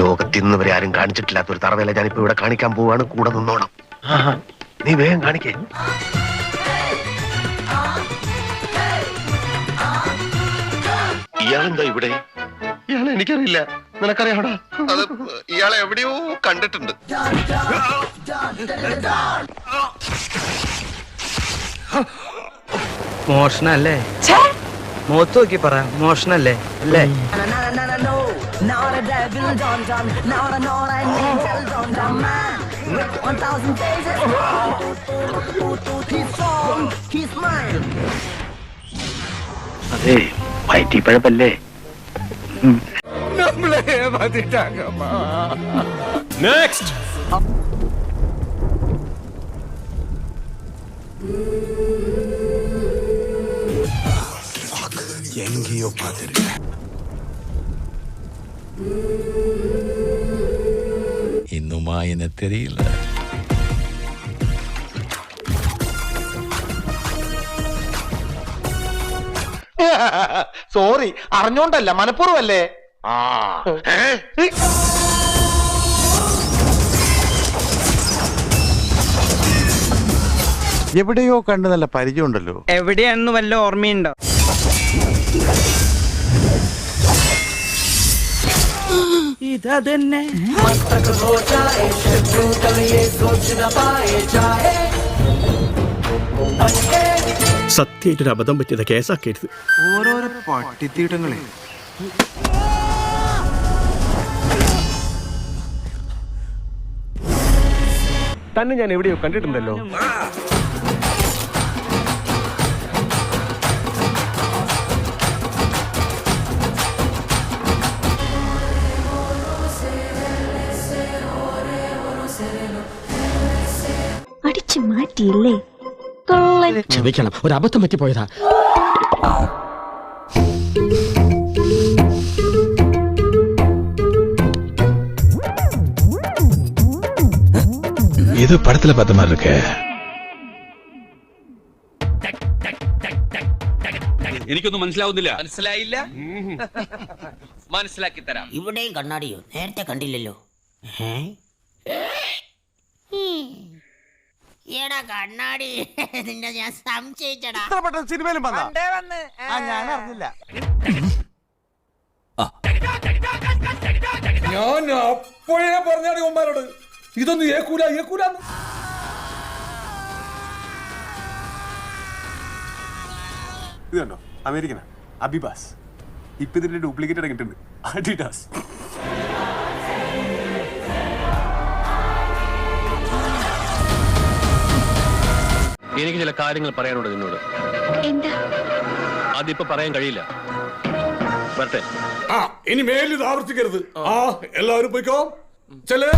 ലോകത്ത് ഇന്ന് വരെ ആരും കാണിച്ചിട്ടില്ലാത്ത ഒരു തറവേല ഞാനിപ്പോ ഇവിടെ കാണിക്കാൻ പോവാണ്. കൂടെ നിന്നോണം. നീ വേഗം കാണിക്കേ. ഇയാളെന്താ ഇവിടെ? ഇയാളെ എനിക്കറിയില്ല. നിനക്കറിയാടാ അത് ഇയാളെ എവിടെയോ കണ്ടിട്ടുണ്ട്. മോഷണല്ലേ? മുഖത്ത് നോക്കി പറ. മോഷണല്ലേ? അല്ലേ? not a devil John John, not a not an angel John John man. With one thousand faces, he's strong, he's mine. അതെ വയറ്റിപ്പഴപ്പല്ലേ இன்னுமா വായന തെരയില്ല സോറി അറിഞ്ഞോണ്ടല്ല മനഃപൂർവല്ലേ അല്ലേ എവിടെയോ കണ്ടു നല്ല പരിചയമുണ്ടല്ലോ. എവിടെയാണെന്ന് വല്ല ഓർമ്മയുണ്ടോ? ഇതന്നെ സത്യമായിട്ടൊരു അബദ്ധം പറ്റിയത് കേസാക്കരുത് ഓരോരോ പട്ടിത്തീട്ടങ്ങളെ. തന്നെ ഞാൻ എവിടെയോ കണ്ടിട്ടുണ്ടല്ലോ. അടിച്ചു മാറ്റിയില്ലേ കള്ളൻ ക്ഷമിക്കണം ഒരു അബദ്ധം പറ്റിപ്പോയതാ இது படத்துல பார்த்த மாதிரி இருக்கு എനിക്കൊന്നും മനസ്സിലാവുന്നില്ല മനസ്സിലായില്ല മനസ്സിലാക്കി തരാം ഇവിടെയും കണ്ണാടിയോ നേരത്തെ കണ്ടില്ലല്ലോ എടാ കണ്ണാടി. നിന്നെ ഞാൻ സംശയിച്ചടാ. ഇത്ര പെട്ടെന്ന് സിനിമയിലും ആ ഞാൻ അറിഞ്ഞില്ല. ഞാൻ അപ്പോഴേ പറഞ്ഞാടി ഉമ്മാരോട് ഇതൊന്നും ഏക്കൂല ഏക്കൂലെന്ന്. ഇത് കണ്ടോ? അമേരിക്കന. അബിബാസ്. ഇപ്പൊ ഇതിന്റെ ഡ്യൂപ്ലിക്കേറ്റ് ഇറങ്ങിയിട്ടുണ്ട് അഡിഡാസ്. എനിക്ക് ചില കാര്യങ്ങൾ പറയാനുണ്ട് നിന്നോട്. എന്താ? അതിപ്പോ പറയാൻ കഴിയില്ല. വരട്ടെ. ആ ഇനി മേലിത് ആവർത്തിക്കരുത്. ആ എല്ലാവരും പോയിക്കോ. ചെല്ലേ.